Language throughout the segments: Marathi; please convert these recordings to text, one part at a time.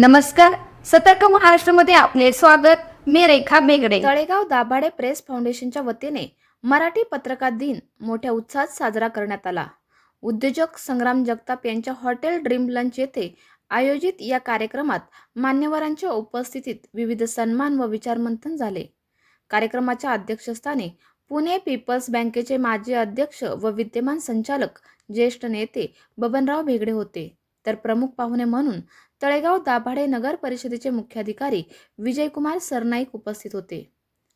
नमस्कार सतर्क महाराष्ट्रामध्ये आपले स्वागत. मी रेखा बेगडे. तळेगाव दाभाडे प्रेस फाउंडेशनच्या वतीने मराठी पत्रकार दिन मोठ्या उत्साहात साजरा करण्यात आला. उद्योजक संग्राम जगताप यांच्या हॉटेल ड्रीम लंच येथे आयोजित या कार्यक्रमात मान्यवरांच्या उपस्थितीत विविध सन्मान व विचारमंथन झाले. कार्यक्रमाच्या अध्यक्षस्थानी पुणे पीपल्स बँकेचे माजी अध्यक्ष व विद्यमान संचालक ज्येष्ठ नेते बबनराव भेगडे होते. तर प्रमुख पाहुणे म्हणून तळेगाव दाभाडे नगर परिषदेचे मुख्याधिकारी विजयकुमार सरनाईक उपस्थित होते.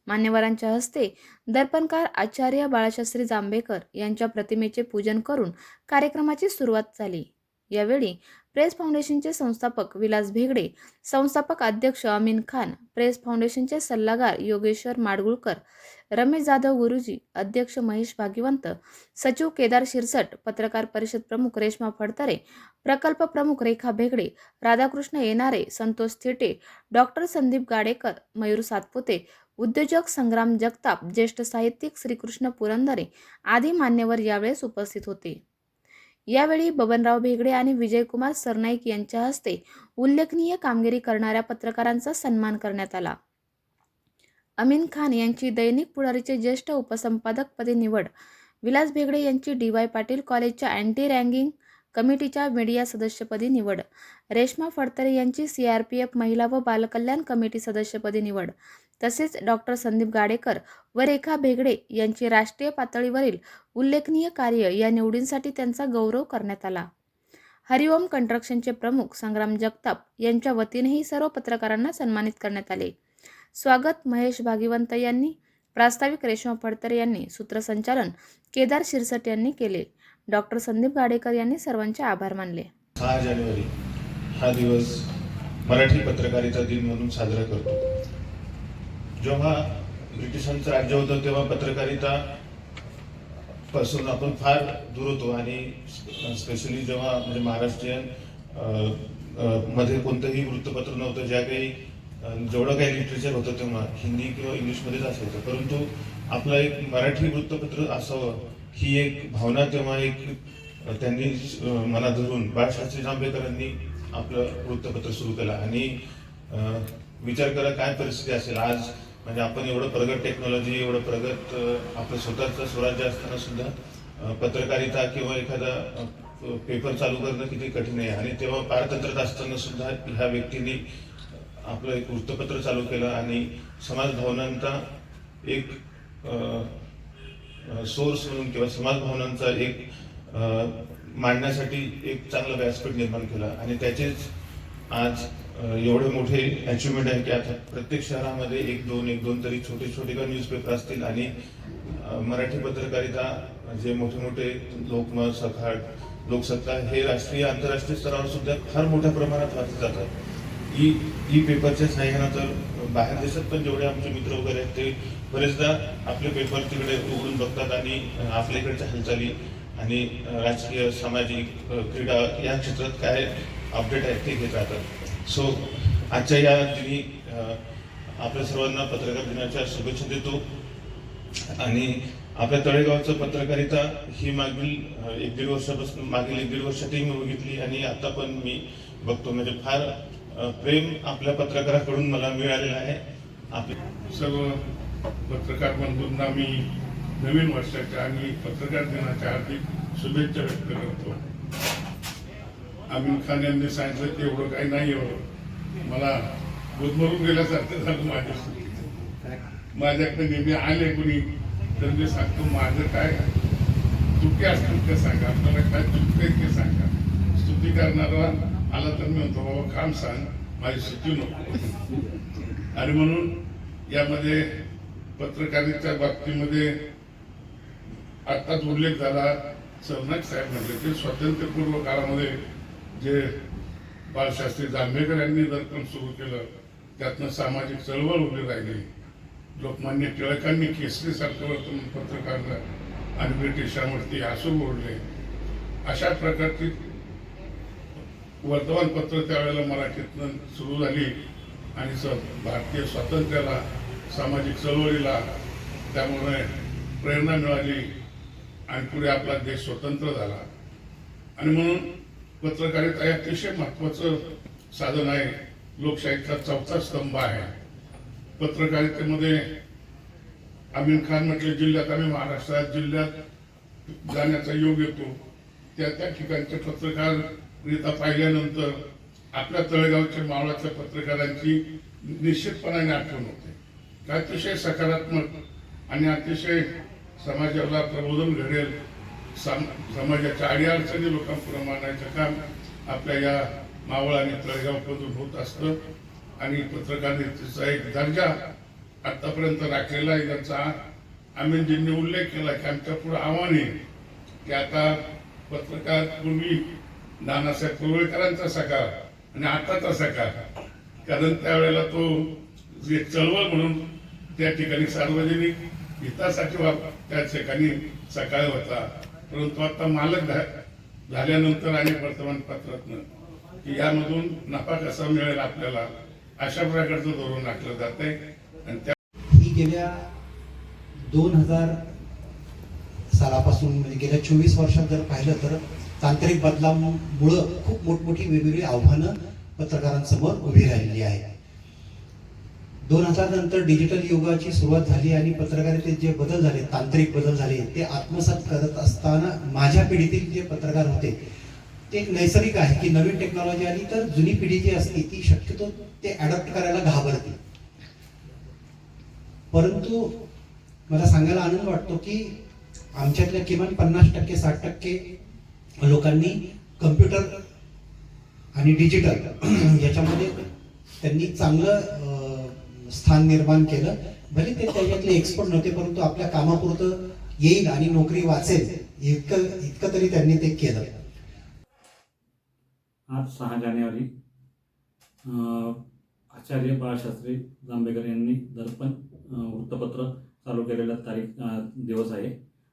मान्यवरांच्या हस्ते दर्पणकार आचार्य बाळशास्त्री जांभेकर यांच्या प्रतिमेचे पूजन करून कार्यक्रमाची सुरुवात झाली. यावेळी प्रेस फाउंडेशनचे संस्थापक विलास भेगडे संस्थापक अध्यक्ष अमीन खान प्रेस फाउंडेशनचे सल्लागार योगेश्वर माडगुळकर रमेश जाधव गुरुजी अध्यक्ष महेश भागीवंत सचिव केदार शिरसट पत्रकार परिषद प्रमुख रेश्मा फडतरे प्रकल्प प्रमुख रेखा भेगडे राधाकृष्ण येणारे संतोष थिटे डॉक्टर संदीप गाडेकर मयूर सातपुते उद्योजक संग्राम जगताप ज्येष्ठ साहित्यिक श्रीकृष्ण पुरंदरे आदी मान्यवर यावेळेस उपस्थित होते. यावेळी बबनराव भेगडे आणि विजयकुमार सरनाईक यांच्या हस्ते उल्लेखनीय कामगिरी करणाऱ्या पत्रकारांचा सन्मान करण्यात आला. अमीन खान यांची दैनिक पुढारीचे ज्येष्ठ उपसंपादकपदी निवड. विलास भेगडे यांची डी वाय पाटील कॉलेजच्या अँटी रँगिंग कमिटीच्या मीडिया सदस्यपदी निवड. रेश्मा फडतरे यांची सी आर पी एफ महिला व बालकल्याण कमिटी सदस्यपदी निवड. तसेच डॉक्टर संदीप गाडेकर व रेखा भेगडे यांची राष्ट्रीय पातळीवरील उल्लेखनीय कार्य या निवडींसाठी त्यांचा गौरव करण्यात आला. हरिओम कंस्ट्रक्शनचे प्रमुख संग्राम जगताप यांच्या वतीनेही सर्व पत्रकारांना सन्मानित करण्यात आले. स्वागत महेश भागीवंत यांनी. प्रास्ताविक रेश्मा फडतरे यांनी सूत्रसंचालन केदार शिरसट यांनी केले. डॉक्टर संदीप गाडेकर यांनी सर्वांचे आभार मानले. सहा जानेवारी हा दिवस मराठी पत्रकारिता दिन म्हणून साजरा करतो. जेव्हा ब्रिटिशांचं राज्य होतं तेव्हा पत्रकारिता पासून आपण फार दूर होतो आणि स्पेशली जेव्हा म्हणजे महाराष्ट्रीयनमध्ये कोणतंही वृत्तपत्र नव्हतं ज्या काही जेवढं काही लिटरेचर होतं तेव्हा हिंदी किंवा इंग्लिशमध्येच असायचं. परंतु आपलं एक मराठी वृत्तपत्र असावं ही एक भावना तेव्हा एक त्यांनी मला मनात धरून बाळशास्त्री जांभेकरांनी आपलं वृत्तपत्र सुरू केलं. आणि विचार करा काय परिस्थिती असेल. आज म्हणजे आपण एवढं प्रगत टेक्नॉलॉजी एवढं प्रगत आपलं स्वतःचं स्वराज्य असताना सुद्धा पत्रकारिता किंवा एखादा पेपर चालू करणं किती कठीण आहे. आणि तेव्हा पारतंत्र्यात असताना सुद्धा ह्या व्यक्तींनी आपलं एक वृत्तपत्र चालू केलं आणि समाज भावनांचा एक सोर्स म्हणून किंवा समाज भावनांचा एक मांडण्यासाठी एक चांगलं व्यासपीठ निर्माण केलं. आणि त्याचेच आज एवढे मोठे अचिव्हमेंट आहे की आता प्रत्येक शहरामध्ये एक दोन एक दोन तरी छोटे छोटे का न्यूजपेपर असतील आणि मराठी पत्रकारिता जे मोठे मोठे लोकमत सखाट लोकसत्ता हे राष्ट्रीय आंतरराष्ट्रीय स्तरावर सुद्धा फार मोठ्या प्रमाणात वाचले जातात. ई ई पेपरच्या सहाय्यानं तर बाहेर देशात पण जेवढे आमचे मित्र वगैरे आहेत ते बरेचदा आपले पेपर तिकडे उघडून बघतात आणि आपल्या इकडच्या हालचाली आणि राजकीय सामाजिक क्रीडा या क्षेत्रात काय अपडेट आहेत ते घेत राहतात. सो आजच्या या दिनी आपल्या सर्वांना पत्रकार दिनाच्या शुभेच्छा देतो. आणि आपल्या तळेगावचं पत्रकारिता ही मागील एक दीड वर्षापासून मागील एक दीड वर्षातही मी बघितली आणि आता पण मी बघतो. म्हणजे फार प्रेम आपल्या पत्रकाराकडून मला मिळालेलं आहे. आपले सर्व पत्रकार बंधूंना मी नवीन वर्षाच्या आणि पत्रकार दिनाच्या हार्दिक शुभेच्छा व्यक्त करतो. आमिर खान यांनी सांगितलं की एवढं काही नाही एवढं मला गुदमरून गेल्यासारखं झालं माझ्या माझ्याकडे नेहमी आले कुणी तर मी सांगतो माझं काय? चुकी असतील ते सांगा. आपल्याला काय चुकते ते सांगा. स्तुती करणारा आला तर मी म्हणतो बाबा काम सांग माझी सुट्टी नको. आणि म्हणून यामध्ये पत्रकारितेच्या बाबतीमध्ये आत्ताच उल्लेख झाला. सरनाईक साहेब म्हटले ते स्वातंत्र्यपूर्व काळामध्ये जे बाळशास्त्री जांभेकर यांनी दर्पण सुरू केलं त्यातनं सामाजिक चळवळ उभी राहिली. लोकमान्य टिळकांनी केसरीसारखं वर्तन काढलं आणि ब्रिटिशांवरती आसू ओढले अशा प्रकारची वर्तमानपत्र त्यावेळेला मराठीतनं सुरू झाली आणि स भारतीय स्वातंत्र्याला सामाजिक चळवळीला त्यामुळे प्रेरणा मिळाली आणि पुढे आपला देश स्वतंत्र झाला. आणि म्हणून पत्रकारिता हे अतिशय महत्त्वाचं साधन आहे. लोकशाहीचा चौथा स्तंभ आहे. पत्रकारितेमध्ये आमिर खान म्हटले जिल्ह्यात आम्ही महाराष्ट्रात जिल्ह्यात जाण्याचा योग येतो. त्या त्या ठिकाणचे नेता पाहिल्यानंतर आपल्या तळेगावच्या मावळातल्या पत्रकारांची निश्चितपणाने आठवण होते. अतिशय सकारात्मक आणि अतिशय समाजाला प्रबोधन घडेल साम समाजाच्या अडीअडचणी लोकांपुढे मांडायचं काम आपल्या या मावळ आणि तळेगावमधून होत असतं. आणि पत्रकारितेचा एक दर्जा आतापर्यंत राखलेला आहे. ज्याचा आम्हीजींनी उल्लेख केला की आमच्या पुढे आव्हान आहे की आता पत्रकार पूर्वी नानासाहेब कुरळकरांचा सकाळ आणि आताचा सकाळ कारण त्यावेळेला तो एक चळवळ म्हणून त्या ठिकाणी सार्वजनिक हितासाठी वाप- त्या ठिकाणी सकाळ होता. परंतु आता मालक झाल्यानंतर आणि वर्तमानपत्रातनं की यामधून नफा कसा मिळेल आपल्याला अशा प्रकारचं धोरण आखलं जात आहे. आणि त्या ही गेल्या दोन हजार सालापासून म्हणजे गेल्या चोवीस वर्षात जर पाहिलं तर तांत्रिक बदलामुळं खूप मोठमोठी वेगवेगळी आव्हानं पत्रकारांसमोर उभी राहिलेली आहे दोन हजार नंतर डिजिटल युगाची सुरुवात झाली आणि पत्रकारितेत जे बदल झाले तांत्रिक बदल झाले ते आत्मसात करत असताना माझ्या पिढीतील जे पत्रकार होते ते एक नैसर्गिक आहे की नवीन टेक्नॉलॉजी आली तर जुनी पिढी जी असते ती शक्यतो ते अडॉप्ट करायला घाबरते. परंतु मला सांगायला आनंद वाटतो की आमच्यातल्या किमान पन्नास टक्के साठ टक्के लोकांनी कम्प्युटर आणि डिजिटल याच्यामध्ये त्यांनी चांगलं स्थान निर्माण केलं. भले ते त्याच्यातले एक्सपर्ट नव्हते परंतु आपल्या कामापुरतं येईल आणि नोकरी वाचेल इतकं इतकं तरी त्यांनी ते केलं. आज सहा जानेवारी आचार्य बाळशास्त्री जांभेकर यांनी दर्पण वृत्तपत्र चालू केलेला तारीख दिवस आहे.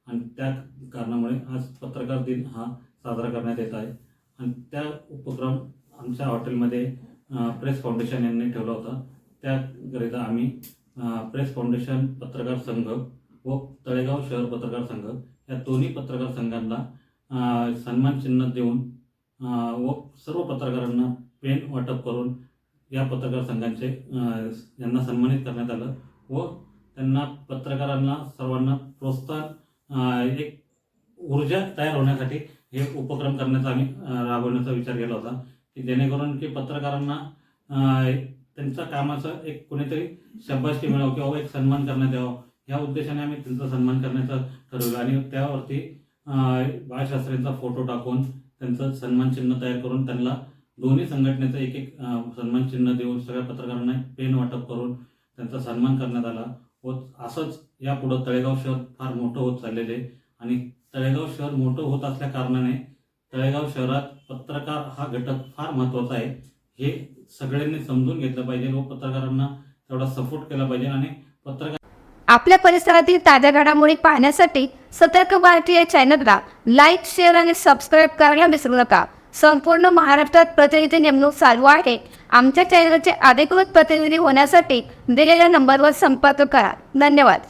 आणि त्या कारणामुळे आज पत्रकार दिन हा साजरा करण्यात येत आहे. आणि त्या उपक्रम आमच्या हॉटेलमध्ये प्रेस फाउंडेशन यांनी ठेवला होता. त्याकरिता आम्ही प्रेस फाउंडेशन पत्रकार संघ व तळेगाव शहर पत्रकार संघ या दोन्ही पत्रकार संघांना सन्मान चिन्ह देऊन व सर्व पत्रकारांना पेन वाटप करून या पत्रकार संघांचे यांना सन्मानित करण्यात आलं व त्यांना पत्रकारांना सर्वांना प्रोत्साहन एक ऊर्जा तयार होण्यासाठी हे उपक्रम करण्याचा आम्ही राबवण्याचा विचार केला होता की जेणेकरून की पत्रकारांना त्यांचा कामाचा कामाचं एक कोणीतरी शब्बाशी मिळावं किंवा एक सन्मान करण्यात यावं या उद्देशाने आम्ही त्यांचा सन्मान करण्याचं ठरवलं. आणि त्यावरती बाळशास्त्रींचा फोटो टाकून त्यांचं सन्मान चिन्ह तयार करून त्यांना दोन्ही संघटनेचं एक एक सन्मान चिन्ह देऊन सगळ्या पत्रकारांना पेन वाटप करून त्यांचा सन्मान करण्यात आला. व असंच यापुढं तळेगाव शहर फार मोठं होत चाललेलं आहे. आणि तळेगाव शहर मोठं होत असल्या कारणाने तळेगाव शहरात पत्रकार हा घटक फार महत्त्वाचा आहे. हे सगळ्यांनी समजून घेतलं पाहिजे व पत्रकारांना तेवढा सपोर्ट केला पाहिजे आणि पत्रकार आपल्या परिसरातील ताज्या घडामोडी पाहण्यासाठी सतर्क भारती या चॅनलला लाईक शेअर आणि सबस्क्राईब करायला विसरू नका. संपूर्ण महाराष्ट्रात प्रतिनिधी नेमणूक चालू आहे. आमच्या चॅनलचे अधिकृत प्रतिनिधी होण्यासाठी दिलेल्या नंबरवर संपर्क करा. धन्यवाद.